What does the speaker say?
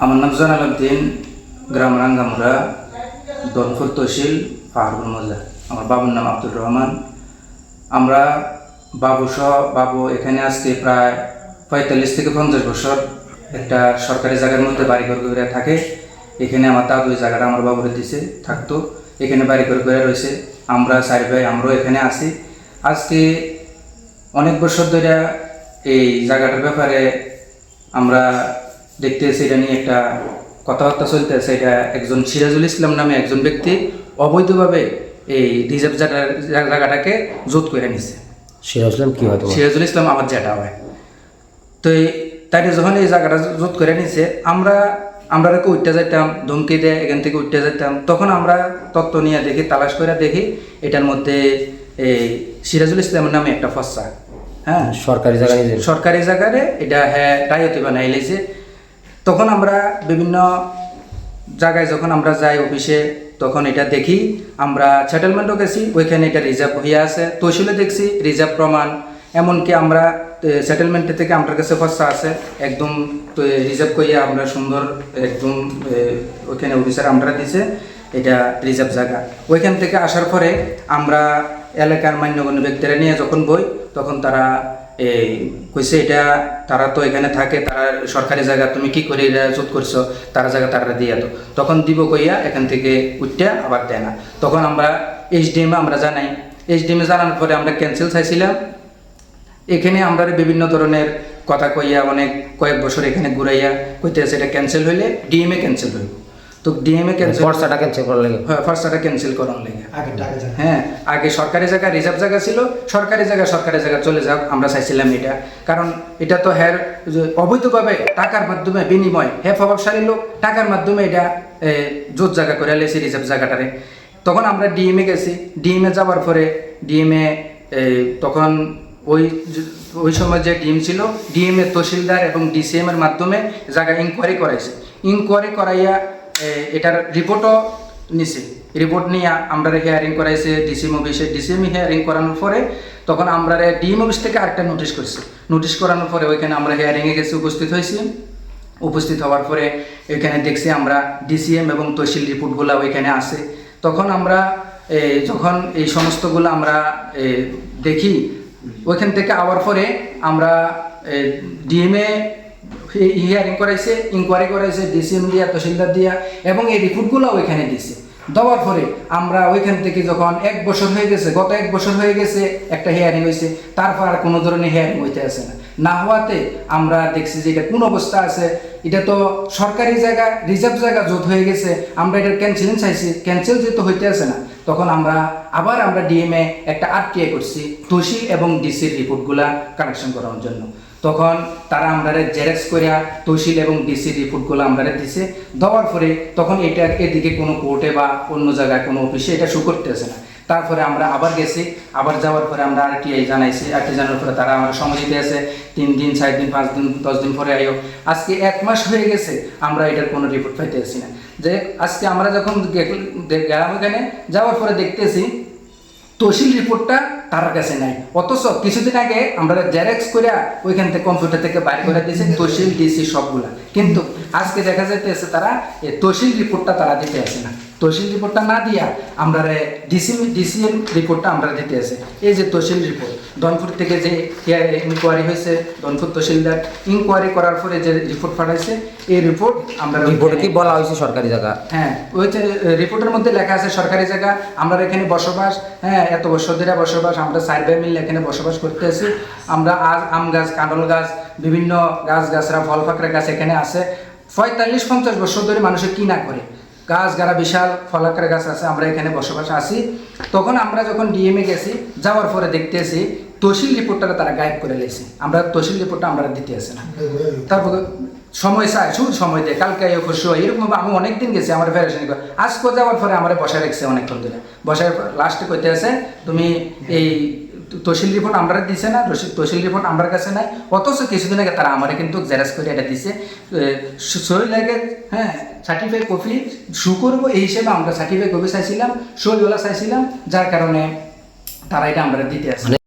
আমার নাম জানাল উদ্দিন গ্রাম রাঙ্গামুরা, দনপুর তহসিল, পাহাড়পুর মজা। আমার বাবুর নাম আব্দুর রহমান। আমরা বাবু সহ বাবু এখানে আজকে প্রায় পঁয়তাল্লিশ থেকে পঞ্চাশ বছর একটা সরকারি জায়গার মধ্যে বাড়ি ঘর করে থাকে। এখানে আমার দাদু ওই জায়গাটা আমার বাবুরে দিছে, থাকতো। এখানে বাড়ি ঘর করে রয়েছে। আমরা চারি ভাই, আমরাও এখানে আছি। আজকে অনেক বছর ধরে এই জায়গাটার ব্যাপারে আমরা দেখতেছি এটা নিয়ে একটা কথাবার্তা চলতেছে। এটা একজন সিরাজুল ইসলাম নামে একজন ব্যক্তি অবৈধভাবে এই রিজার্ভ জায়গা জায়গাটাকে জোট করে নিছে। সিরাজ ইসলাম কি হয় সিরাজুল ইসলাম আমার জ্যাঠা হয়। তো তাই যখন এই জায়গাটা জোট করে নিছে আমরা আমরা উঠতে যেতাম ধমকি দেয় এখান থেকে উঠতে যেতাম তখন আমরা তত্ত্ব নিয়ে দেখি তালাশ করে দেখি এটার মধ্যে এই সিরাজুল ইসলামের নামে একটা ফসা। হ্যাঁ? সরকারি জায়গায় সরকারি জায়গারে এটা হ্যাঁ রায়তি বানাই লেছে তখন আমরা বিভিন্ন জায়গায় যখন আমরা যাই অফিসে, তখন এটা দেখি। আমরা সেটেলমেন্টও গেছি, ওইখানে এটা রিজার্ভ হয়ে আছে। তহসিলে দেখছি রিজার্ভ প্রমাণ। এমনকি আমরা সেটেলমেন্টের থেকে আমার কাছে ফসা আছে। একদম রিজার্ভ করিয়া আমরা সুন্দর, একদম ওইখানে অফিসার আমরা দিছে। এটা রিজার্ভ জায়গা। ওইখান থেকে আসার পরে আমরা এলাকার মান্যগণ্য ব্যক্তিরা নিয়ে যখন বই, তখন তারা এই কইছে এটা, তারা তো এখানে থাকে, তারা সরকারি জায়গা, তুমি কি করে এটা জোট করছ? তারা জায়গা তারা দিয়ে তো। তখন দিব কইয়া এখান থেকে উঠতে আবার দেয় না। তখন আমরা এইচডিএম আমরা জানাই। এইচডিএম জানানোর পরে আমরা ক্যান্সেল চাইছিলাম। এখানে আমরা বিভিন্ন ধরনের কথা কইয়া অনেক কয়েক বছর এখানে ঘুরাইয়া কইতেছে এটা ক্যান্সেল হইলে ডিএমএ ক্যান্সেল হইব। তো ডিএমএ ক্যান্সেল খরচাটা ক্যান্সেল করার লাগে। হ্যাঁ ফার্স্টটা ক্যান্সেল করার লেগে। হ্যাঁ আগে সরকারি জায়গা রিজার্ভ জায়গা ছিল। সরকারি জায়গা সরকারি জায়গা চলে যাক আমরা চাইছিলাম এটা। কারণ এটা তো হ্যার অবৈধভাবে টাকার মাধ্যমে বিনিময় হ্যাঁ প্রভাবশালী লোক টাকার মাধ্যমে এটা জোর জায়গা করে লেছি রিজার্ভ জায়গাটারে। তখন আমরা ডিএমএ গেছি। ডিএমএ যাওয়ার পরে ডিএমএ তখন ওই ওই সময় যে ডিএম ছিল ডিএমএ তহসিলদার এবং ডিসিএম এর মাধ্যমে জায়গা ইনকোয়ারি করাইছে। ইনকোয়ারি করাইয়া এটার রিপোর্টও নিছে। রিপোর্ট নিয়ে আমরা হিয়ারিং করাইছে ডিসিএম অফিসে ডিসিএম হিয়ারিং করানোর পরে তখন আমরা ডিএম অফিস থেকে আরেকটা নোটিশ করছি। নোটিশ করানোর পরে ওইখানে আমরা হিয়ারিংয়ে গেছি, উপস্থিত হয়েছি। উপস্থিত হওয়ার পরে এখানে দেখছি আমরা ডিসিএম এবং তহসিল রিপোর্টগুলো ওইখানে আছে। তখন আমরা যখন এই সমস্তগুলো আমরা দেখি, ওইখান থেকে আওয়ার পরে আমরা ডিএমএ হিয়ারিং করাইছে ইনকোয়ারি করাইছে ডিসিএম দিয়া, তহসিলদার দিয়া, এবং এই রিপোর্টগুলো ওইখানে দিছে। দেওয়ার পরে আমরা ওইখান থেকে যখন এক বছর হয়ে গেছে, গত এক বছর হয়ে গেছে, একটা হিয়ারিং হয়েছে তারপর আর কোনো ধরনের হিয়ারিং হইতে আসে না। না হওয়াতে আমরা দেখছি যে এটা কোন অবস্থা আছে, এটা তো সরকারি জায়গা রিজার্ভ জায়গা জোট হয়ে গেছে, আমরা এটা ক্যান্সেলিং চাইছি ক্যান্সেল যেহেতু হইতে আসে না, তখন আমরা আবার আমরা ডিএমএ একটা আরটিআই করছি তহসিল এবং ডিসির রিপোর্টগুলা কানেকশন করার জন্য। তখন তারা আমরা জেরক্স করিয়া তহসিল এবং ডিসি রিপোর্টগুলো আমরা দিছে। দেওয়ার পরে তখন এটা এদিকে কোনো কোর্টে বা অন্য জায়গায় কোনো অফিসে এটা শু করতেছে না। তারপরে আমরা আবার গেছি, আবার যাওয়ার পরে আমরা আরটিআই জানাইছি আর আরটি জানার পরে তারা আমরা সময় দিতে আছে। তিন দিন, চার দিন, পাঁচ দিন, দশ দিন পরে আইও। আজকে এক মাস হয়ে গেছে আমরা এটার কোনো রিপোর্ট পাইতে আসি না। যে আজকে আমরা যখন গেলাম ওখানে, যাওয়ার পরে দেখতেছি তহসিল রিপোর্টটা তার কাছে নাই। অথচ কিছুদিন আগে আমরা জেরক্স করে ওইখান থেকে কম্পিউটার থেকে বাইর করে দিয়েছে তহসিল ডিসি সবগুলা। কিন্তু আজকে দেখা যাইতেছে তারা এই তহসিল রিপোর্টটা তারা দিতে আসে না। তহসিল রিপোর্টটা না দিয়া আমরা ডিসি ডিসিএল রিপোর্টটা আমরা দিতে আসে। এই যে তহসিল রিপোর্ট দনপুর থেকে যে ইনকোয়ারি হয়েছে দনপুর তহসিলদার ইনকোয়ারি করার পরে যে রিপোর্ট পাঠাইছে এই রিপোর্ট আমরা রিপোর্টে কি বলা হয়েছে সরকারি জায়গা? হ্যাঁ ওই যে রিপোর্টের মধ্যে লেখা আছে সরকারি জায়গা আমরা এখানে বসবাস হ্যাঁ এত বছর ধরে বসবাস আমরা সাইড বাই মিলে এখানে বসবাস করতে আছি। আমরা আম গাছ, কাঁঠাল গাছ, বিভিন্ন গাছ, গাছরা, ফল ফাকড়া গাছ এখানে আছে। পঁয়তাল্লিশ, পঞ্চাশ বছর ধরে মানুষে কি না করে। গাছ, গাড়া, বিশাল ফলাকার গাছ আছে, আমরা এখানে বসবাস আছি। তখন আমরা যখন ডিএমএ গেছি, যাওয়ার পরে দেখতেছি, তহসিল রিপোর্টটা তারা গায়েব করে লেছি। আমরা তহসিল রিপোর্টটা আমরা দিতে আসি না। তারপর সময় চাই শুধু সময় দেয় কালকে আইও খুশি হয় এরকম আমি অনেক দিন গেছি, আমার ফেরাশনি করে আজকে যাওয়ার পরে আমার বসায় রেখেছে অনেকক্ষণ ধরে। বসায় লাস্টে কইতে আছে, তুমি এই তহসিল রিপোর্ট আমরা দিছে না, তহসিল রিপোর্ট আমার কাছে নাই। অথচ কিছুদিন আগে তারা আমার কিন্তু জেরাক্স করে এটা দিছে। সই লাগে হ্যাঁ সার্টিফাই কপি শু করব, এই হিসেবে আমরা সার্টিফাইড কপি চাইছিলাম, সইওয়ালা চাইছিলাম, যার কারণে তারা এটা আমরা দিতে আসে